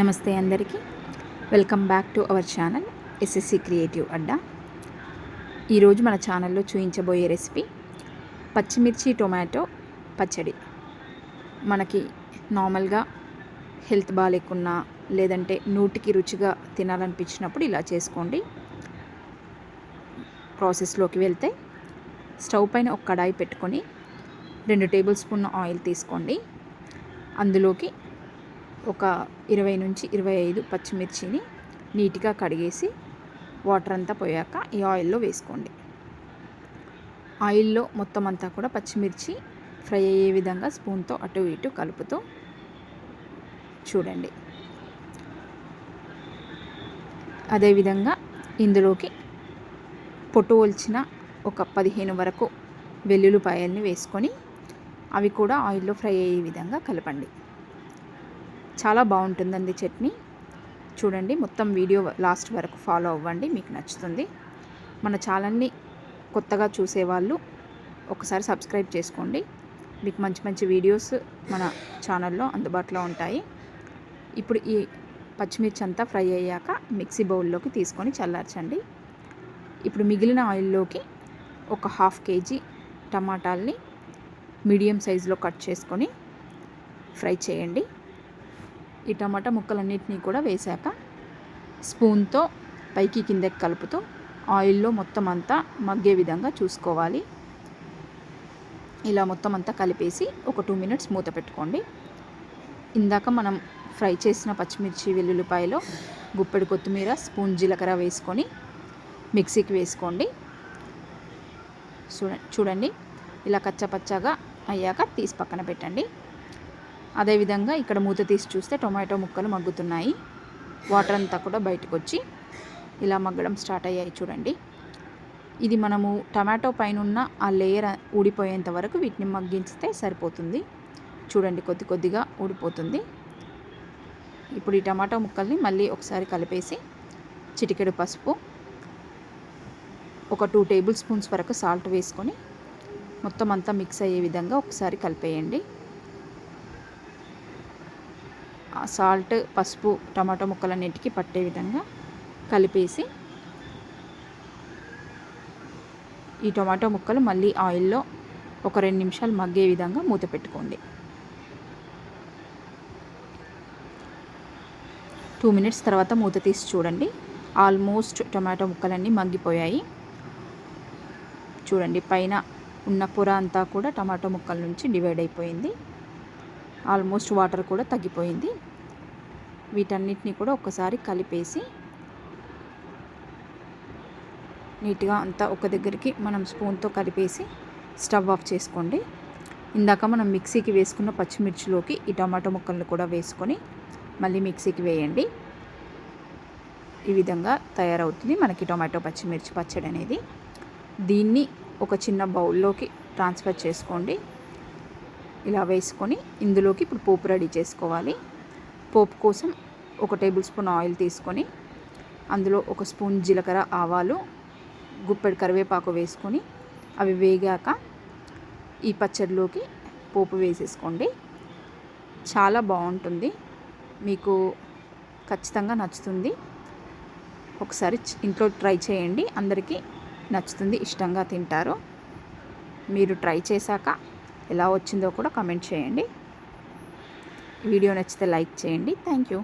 నమస్తే అందరికీ. Welcome back to our channel SSC creative అడ్డా ఈరోజు మన ఛానల్లో చూపించబోయే రెసిపీ పచ్చిమిర్చి టొమాటో పచ్చడి. మనకి నార్మల్గా హెల్త్ బాగాలేకున్నా లేదంటే నూటికి రుచిగా తినాలనిపించినప్పుడు ఇలా చేసుకోండి. ప్రాసెస్లోకి వెళ్తే స్టవ్ పైన ఒక కడాయి పెట్టుకొని రెండు టేబుల్ స్పూన్ ఆయిల్ తీసుకోండి. అందులోకి ఒక ఇరవై నుంచి ఇరవై ఐదు పచ్చిమిర్చిని నీట్గా కడిగేసి వాటర్ అంతా పోయాక ఈ ఆయిల్లో వేసుకోండి. ఆయిల్లో మొత్తం అంతా కూడా పచ్చిమిర్చి ఫ్రై అయ్యే విధంగా స్పూన్తో అటు ఇటు కలుపుతూ చూడండి. అదేవిధంగా ఇందులోకి పొట్టు వల్చిన ఒక పదిహేను వరకు వెల్లుల్లిపాయల్ని వేసుకొని అవి కూడా ఆయిల్లో ఫ్రై అయ్యే విధంగా కలపండి. చాలా బాగుంటుందండి చట్నీ. చూడండి మొత్తం వీడియో లాస్ట్ వరకు ఫాలో అవ్వండి మీకు నచ్చుతుంది. మన ఛానల్ని కొత్తగా చూసేవాళ్ళు ఒకసారి సబ్స్క్రైబ్ చేసుకోండి. మీకు మంచి మంచి వీడియోస్ మన ఛానల్లో అందుబాటులో ఉంటాయి. ఇప్పుడు ఈ పచ్చిమిర్చి అంతా ఫ్రై అయ్యాక మిక్సీ బౌల్లోకి తీసుకొని చల్లార్చండి. ఇప్పుడు మిగిలిన ఆయిల్లోకి ఒక హాఫ్ కేజీ టమాటాల్ని మీడియం సైజులో కట్ చేసుకొని ఫ్రై చేయండి. ఈ టమాటా ముక్కలన్నిటినీ కూడా వేశాక స్పూన్తో పైకి కిందకి కలుపుతూ ఆయిల్లో మొత్తం అంతా మగ్గే విధంగా చూసుకోవాలి. ఇలా మొత్తం అంతా కలిపేసి ఒక టూ మినిట్స్ మూత పెట్టుకోండి. ఇందాక మనం ఫ్రై చేసిన పచ్చిమిర్చి వెల్లుల్లిపాయలో గుప్పెడు కొత్తిమీర స్పూన్ జీలకర్ర వేసుకొని మిక్సీకి వేసుకోండి. చూడ చూడండి. ఇలా కచ్చపచ్చగా అయ్యాక తీసి పక్కన పెట్టండి. అదేవిధంగా ఇక్కడ మూత తీసి చూస్తే టొమాటో ముక్కలు మగ్గుతున్నాయి. వాటర్ అంతా కూడా బయటకు వచ్చి ఇలా మగ్గడం స్టార్ట్ అయ్యాయి చూడండి. ఇది మనము టమాటో పైన ఉన్న ఆ లేయర్ ఊడిపోయేంత వరకు వీటిని మగ్గించితే సరిపోతుంది. చూడండి కొద్ది కొద్దిగా ఊడిపోతుంది. ఇప్పుడు ఈ టమాటో ముక్కల్ని మళ్ళీ ఒకసారి కలిపేసి చిటికెడు పసుపు ఒక టూ టేబుల్ స్పూన్స్ వరకు సాల్ట్ వేసుకొని మొత్తం అంతా మిక్స్ అయ్యే విధంగా ఒకసారి కలిపేయండి. సాల్ట్ పసుపు టమాటో ముక్కలన్నిటికీ పట్టే విధంగా కలిపేసి ఈ టొమాటో ముక్కలు మళ్ళీ ఆయిల్లో ఒక రెండు నిమిషాలు మగ్గే విధంగా మూత పెట్టుకోండి. టూ మినిట్స్ తర్వాత మూత తీసి చూడండి. ఆల్మోస్ట్ టొమాటో ముక్కలన్నీ మగ్గిపోయాయి. చూడండి పైన ఉన్న పొర అంతా కూడా టమాటో ముక్కల నుంచి డివైడ్ అయిపోయింది. ఆల్మోస్ట్ వాటర్ కూడా తగ్గిపోయింది. వీటన్నిటిని కూడా ఒకసారి కలిపేసి నీట్గా అంతా ఒక దగ్గరికి మనం స్పూన్తో కలిపేసి స్టవ్ ఆఫ్ చేసుకోండి. ఇందాక మనం మిక్సీకి వేసుకున్న పచ్చిమిర్చిలోకి ఈ టమాటో ముక్కలను కూడా వేసుకొని మళ్ళీ మిక్సీకి వేయండి. ఈ విధంగా తయారవుతుంది మనకి టొమాటో పచ్చిమిర్చి పచ్చడి అనేది దీన్ని ఒక చిన్న బౌల్లోకి ట్రాన్స్ఫర్ చేసుకోండి. ఇలా వేసుకొని ఇందులోకి ఇప్పుడు పోపు రెడీ చేసుకోవాలి. పోపు కోసం ఒక టేబుల్ స్పూన్ ఆయిల్ తీసుకొని అందులో ఒక స్పూన్ జీలకర్ర ఆవాలు గుప్పెడు కరివేపాకు వేసుకొని అవి వేగాక ఈ పచ్చడిలోకి పోపు వేసేసుకోండి. చాలా బాగుంటుంది. మీకు ఖచ్చితంగా నచ్చుతుంది. ఒకసారి ఇంట్లో ట్రై చేయండి. అందరికీ నచ్చుతుంది ఇష్టంగా తింటారు. మీరు ట్రై చేశాక ఎలా వచ్చిందో కూడా కమెంట్ చేయండి. వీడియో నచ్చితే లైక్ చేయండి. Thank you